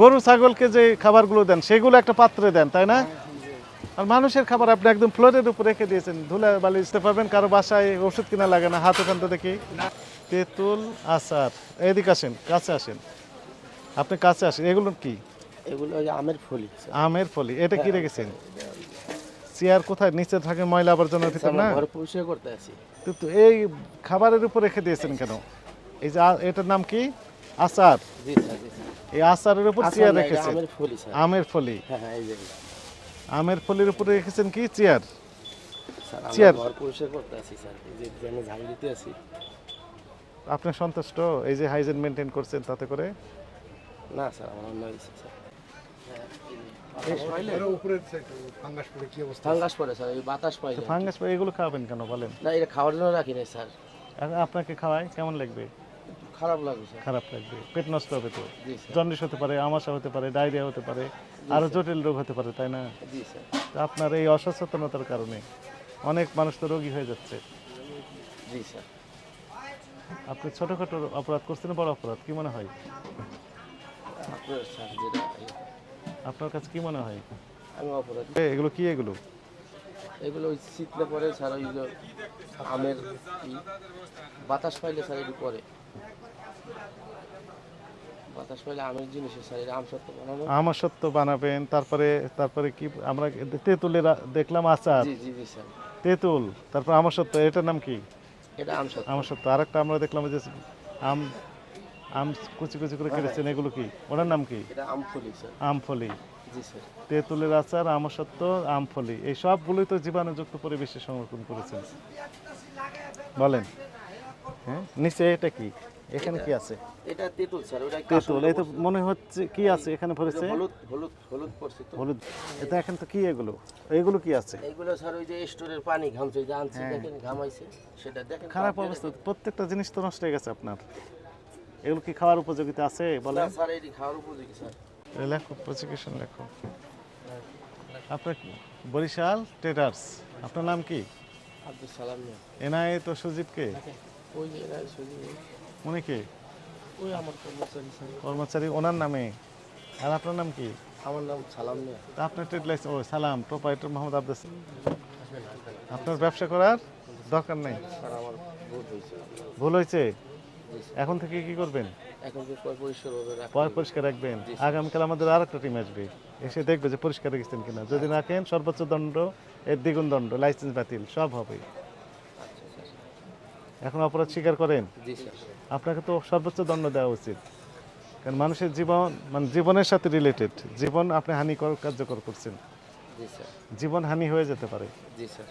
গরু ছাগলকে যে খাবারগুলো দেন সেগুলো একটা পাত্রে দেন তাই না? আর মানুষের খাবার আপনি একদম ফ্লোরের উপর রেখে দিয়েছেন। ধুলা বালি দিতে পারবেন কারও বাসায় ওষুধ কিনা লাগে না হাত ওখান দেখি তেঁতুল আচার এদিকে আসেন কাছে আসেন। আপনি কাছে আসেন এগুলো কি? এগুলো আমের ফলি আমের ফলি এটা কি রেখেছেন? চেয়ার কোথায়? নিচে থাকে ময়লা আবর্জনার ভিতর না? ঘর পরিষ্কার করতে আছি। কিন্তু এই খাবারের উপর রেখে দিয়েছেন কেন? এই যে এটার নাম কি? আচার? জি স্যার এই আচারের উপর চেয়ার রেখেছেন? আমের ফলি স্যার। আমের ফলি? হ্যাঁ হ্যাঁ এই যে আমের ফলির উপরে রেখেছেন কি? চেয়ার? চেয়ার। ঘর পরিষ্কার করতে আছি স্যার। এই যে যেন ঝাল দিতে আছি। আপনি সন্তুষ্ট? এই যে হাইজেন মেনটেন করছেন তাতে করে? না স্যার আমার অন্য হয়েছে স্যার। ফাঙ্গাস পড়ে স্যার এই বাতাস পাই না। ফাঙ্গাস এগুলো খাওয়াবেন কেন বলেন? না এটা খাওয়ার জন্য রাখি নাই স্যার। আপনাকে খাওয়ায়? কেমন লাগবে? খারাপ লাগে স্যার খারাপ লাগবে। পেট নষ্ট হবে তো। জন্ডিস হতে পারে আমাশা হতে পারে ডায়রিয়া হতে পারে আরও জটিল রোগ হতে পারে তাই না? জি স্যার। তা আপনার এই অসচেতনতার কারণে অনেক মানুষ তো রোগী হয়ে যাচ্ছে। জি স্যার। আপনি ছোটখাটো অপরাধ করছেন বড় অপরাধ কি মনে হয়? আপনার কাছে কি মনে হয়? আমি অপরাধ এগুলো কি এগুলো? এগুলো ওই শীতলে পরে স্যার ওই আমের বাতাস পাইলে স্যার এটি পরে বাতাস পাইলে আমের জিনিস আম সত্য সত্য বানাবেন তারপরে তারপরে কি আমরা তেঁতুলের দেখলাম আচার। জি জি জি স্যার। তেঁতুল তারপর আমার সত্য এটার নাম কি? এটা আম সত্য সত্য আরেকটা আমরা দেখলাম যে আম আম কুচি কুচি করে কেটেছেন এগুলো কি? ওটার নাম কি? এটা আম স্যার। আমফলি জি স্যার। তেঁতুলের আচার আমসত্ব আমফলি এই সবগুলোই তো জীবাণুযুক্ত পরিবেশে সংরক্ষণ করেছেন। বলেন। হ্যাঁ নিচে এটা কি? এখানে কি আছে? এটা তেঁতুল স্যার ওটা তেঁতুল এই তো মনে হচ্ছে কি আছে এখানে ভরেছে হলুদ হলুদ হলুদ পড়ছে তো। হলুদ। এটা এখন তো কি এগুলো? এগুলো কি আছে? এইগুলো স্যার ওই যে স্টোরের পানি ঘামছে যে আনছে দেখেন ঘামাইছে। সেটা দেখেন হ্যাঁ। খারাপ অবস্থা। প্রত্যেকটা জিনিস তো নষ্ট হয়ে গেছে আপনার। এগুলো কি খাওয়ার উপযোগিতা আছে বলেন? স্যার এটি খাওয়ার উপযোগী স্যার। এই লেখো প্রসিকিউশন লেখো। আপনার কি? বরিশাল ট্রেডার্স। আপনার নাম কি? আব্দুল সালাম মিয়া। এনআইএ তো সুজিতকে। ওই যে শুধু উনি কে? ওই আমার কর্মচারী কর্মচারী ওনার নামে। আর আপনার নাম কি? আমার নাম সালাম আপনার ট্রেড লাইসেন্স ও সালাম প্রোপাইটার মোহাম্মদ আব্দাস। আপনার ব্যবসা করার দরকার নেই? স্যার আমার ভুল হয়েছে। এখন থেকে কি করবেন? পয় পরিষ্কার রাখবেন। আগামীকাল আমাদের আর একটা টিম আসবে। এসে দেখবে যে পরিষ্কার রেখেছেন কিনা। যদি রাখেন সর্বোচ্চ দণ্ড এর দ্বিগুণ দণ্ড লাইসেন্স বাতিল সব হবে। এখন অপরাধ স্বীকার করেন? আপনাকে তো সর্বোচ্চ দণ্ড দেওয়া উচিত। কারণ মানুষের জীবন মানে জীবনের সাথে রিলেটেড জীবন আপনি হানিকর কার্যকর করছেন। জীবন হানি হয়ে যেতে পারে। জি স্যার।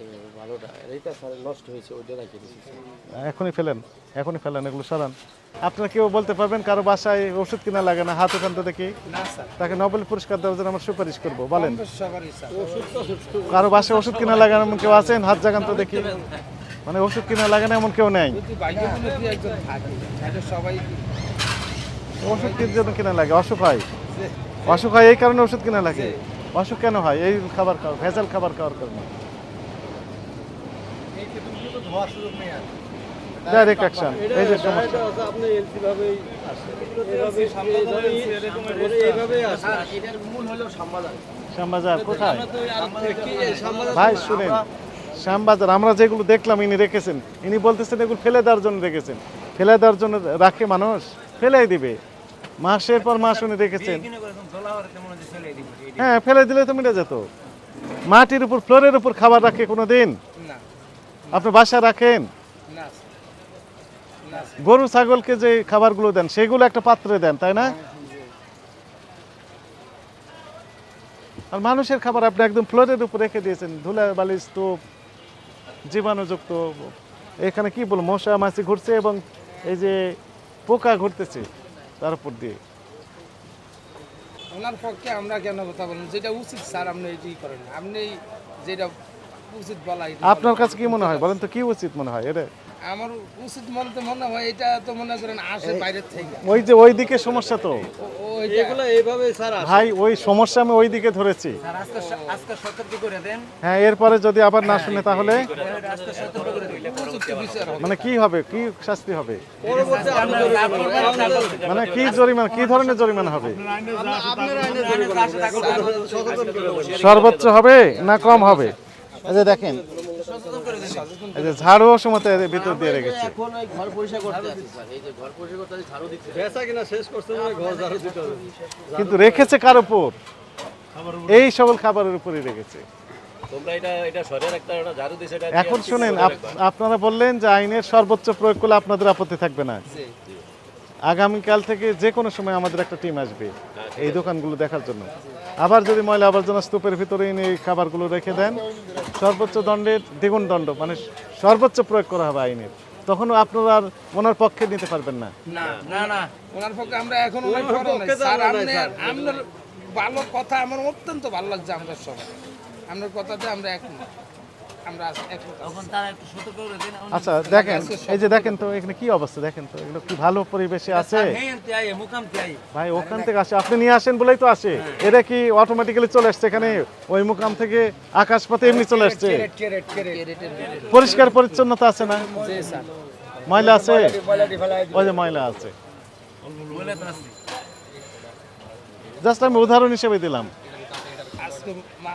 এইভাবে ভালোটা। এইটা স্যার নষ্ট হয়েছে ওইটা রাখি দিয়েছি স্যার। এখনই ফেলেন এখনই ফেলেন এগুলো সরান। আপনারা কেউ বলতে পারবেন কারও বাসায় ওষুধ কিনা লাগে না হাত ওখান থেকে? দেখি তাকে নোবেল পুরস্কার দেওয়ার জন্য আমরা সুপারিশ করব বলেন। কারও বাসায় ওষুধ কিনা লাগে না এমন কেউ আছেন? হাত জাগান তো দেখি। মানে ওষুধ কিনা লাগে না এমন কেউ নেই। ওষুধ কিনার জন্য কিনা লাগে অসুখ হয়। অসুখ হয় এই কারণে ওষুধ কিনা লাগে। অসুখ কেন হয়? এই খাবার খাওয়া ভেজাল খাবার খাওয়ার কারণে। ডাইরেক্ট অ্যাকশন এই যে সমস্যা। স্যার এটার মূল হলো সম্বাদান শ্যামবাজার কোথায়? ভাই শুনেন। শ্যামবাজার আমরা যেগুলো দেখলাম ইনি রেখেছেন ইনি বলতেছেন এগুলো ফেলে দেওয়ার জন্য রেখেছেন। ফেলে দেওয়ার জন্য রাখে মানুষ ফেলেই দিবে। মাসের পর মাস উনি রেখেছেন। হ্যাঁ ফেলে দিলে তো মিটে যেত। মাটির উপর ফ্লোরের উপর খাবার রাখে কোনো দিন আপনি বাসা রাখেন? গরু ছাগলকে যে খাবারগুলো দেন সেগুলো একটা পাত্রে দেন তাই না? আর মানুষের খাবার আপনি একদম ফ্লোরের উপর রেখে দিয়েছেন ধুলা বালি স্তূপ জীবাণুযুক্ত। এখানে কি বলব মশা মাছি ঘুরছে এবং এই যে পোকা ঘুরতেছে তার উপর দিয়ে। ওনার পক্ষে আমরা কেন কথা বলেন যেটা উচিত স্যার আপনি এটি করেন। আপনি যেটা উচিত বলা আপনার কাছে কি মনে হয়? বলেন তো কি উচিত মনে হয়? এটা। আমার উচিত মনে তো মনে হয় এটা তো মনে করেন আসে বাইরের থেকে। ওই যে ওই দিকে সমস্যা তো। এগুলো এইভাবে স্যার ভাই ওই সমস্যা আমি ওই দিকে ধরেছি। স্যার আজকে আজকে সতর্ক করে দেন। হ্যাঁ এরপরে যদি আবার না শুনে তাহলে? আজকে সতর্ক করে মানে কি হবে? কি শাস্তি হবে? মানে কি জরিমানা কি ধরনের জরিমানা হবে? সর্বোচ্চ হবে না কম হবে? এই যে দেখেন এই যে ঝাড়ু সময় ভিতর দিয়ে রেখেছে। এখন ওই ঘর পরিষ্কার করতে আছে স্যার এই যে ঘর পরিষ্কার করতে ঝাড়ু দিচ্ছে। বেচা কিনা শেষ করতে ঘর ঝাড়ু দিতে হবে। কিন্তু রেখেছে কার উপর? এই সকল খাবারের উপরই রেখেছে। তোমরা এটা এটা সরের একটা একটা ঝাড়ু দিছে এটা এখন শুনেন আপনারা বললেন যে আইনের সর্বোচ্চ প্রয়োগ করলে আপনাদের আপত্তি থাকবে না। আগামীকাল থেকে যে কোনো সময় আমাদের একটা টিম আসবে এই দোকানগুলো দেখার জন্য। আবার যদি ময়লা আবর্জনা স্তূপের ভিতরে এনে এই খাবারগুলো রেখে দেন সর্বোচ্চ দণ্ডের দ্বিগুণ দণ্ড মানে সর্বোচ্চ প্রয়োগ করা হবে আইনের। তখন আপনারা আর ওনার পক্ষে নিতে পারবেন না। না না না। ওনার পক্ষে আমরা এখন অনেক বড় নাই স্যার আপনি আপনার ভালো কথা আমার অত্যন্ত ভালো লাগছে আমাদের সবাই। আপনার কথাতে আমরা একমত। আচ্ছা দেখেন এই যে দেখেন তো এখানে কি অবস্থা দেখেন তো এগুলো কি ভালো পরিবেশে আছে? হ্যাঁ তাই ভাই ওখান থেকে আসে আপনি নিয়ে আসেন বলেই তো আসে। এটা কি অটোমেটিক্যালি চলে আসছে এখানে? ওই মুকাম থেকে আকাশপথে এমনি চলে আসছে? পরিষ্কার পরিচ্ছন্নতা আছে না? ময়লা আছে? ওই যে ময়লা আছে। জাস্ট আমি উদাহরণ হিসেবে দিলাম।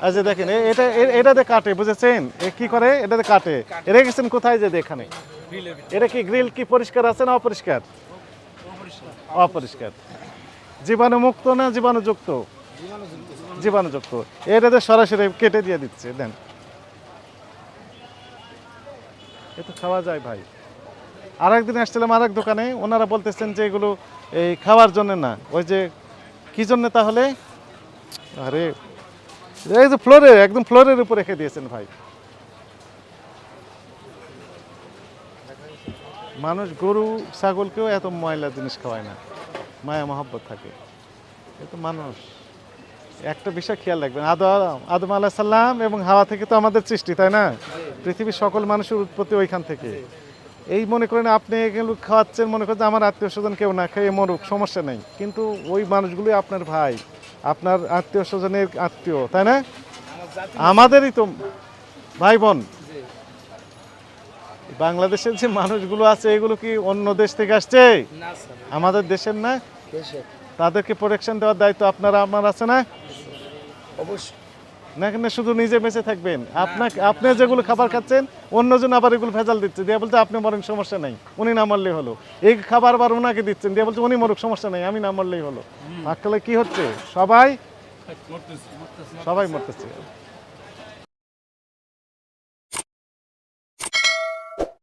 এই দেখেন এটা এটাতে কাটে, বুঝেছেন? এ কি করে? এটাতে কাটে। রেখেছেন কোথায় যে এখানে এটা কি গ্রিল কি পরিষ্কার আছে না অপরিষ্কার? অপরিষ্কার। জীবাণু মুক্ত না জীবাণুযুক্ত জীবাণুযুক্ত এটাতে সরাসরি কেটে দিয়ে দিচ্ছে, দেন। এ খাওয়া যায় ভাই। আর একদিন আসছিলাম আর এক দোকানে, ওনারা বলতেছেন যে এগুলো এই খাওয়ার জন্য না। ওই যে, কি জন্য তাহলে? আরে এই যে ফ্লোরে, একদম ফ্লোরের উপর রেখে দিয়েছেন ভাই। মানুষ গরু, ছাগলকেও এত ময়লা জিনিস খাওয়ায় না। মায়া, মহব্বত থাকে। এ তো মানুষ। একটা বিষয় খেয়াল রাখবেন, আদম আদম আলাহ সাল্লাম এবং হাওয়া থেকে তো আমাদের সৃষ্টি, তাই না? পৃথিবীর সকল মানুষের উৎপত্তি ওইখান থেকে। এই মনে করেন আপনি এগুলো খাওয়াচ্ছেন, মনে করেন আমার আত্মীয় স্বজন কেউ না খেয়ে মরুক, সমস্যা নেই। কিন্তু ওই মানুষগুলোই আপনার ভাই। আপনার আত্মীয় স্বজনের আত্মীয় তাই না? আমাদেরই তো ভাই বোন। বাংলাদেশের যে মানুষগুলো আছে এগুলো কি অন্য দেশ থেকে আসছে? আমাদের দেশের না? তাদেরকে প্রোটেকশন দেওয়ার দায়িত্ব আপনারা আমার আছে না? অবশ্যই। না কেন শুধু নিজে বেঁচে থাকবেন। আপনাকে আপনি যেগুলো খাবার খাচ্ছেন অন্যজন আবার এগুলো ভেজাল দিচ্ছে। দিয়ে বলতে আপনি মরেন সমস্যা নাই। উনি না মারলেই হলো। এই খাবার আবার ওনাকে দিচ্ছেন। দিয়ে বলছে উনি মরুক সমস্যা নাই আমি না মারলেই হলো। আজকালে কি হচ্ছে? সবাই? সবাই মরতেছে।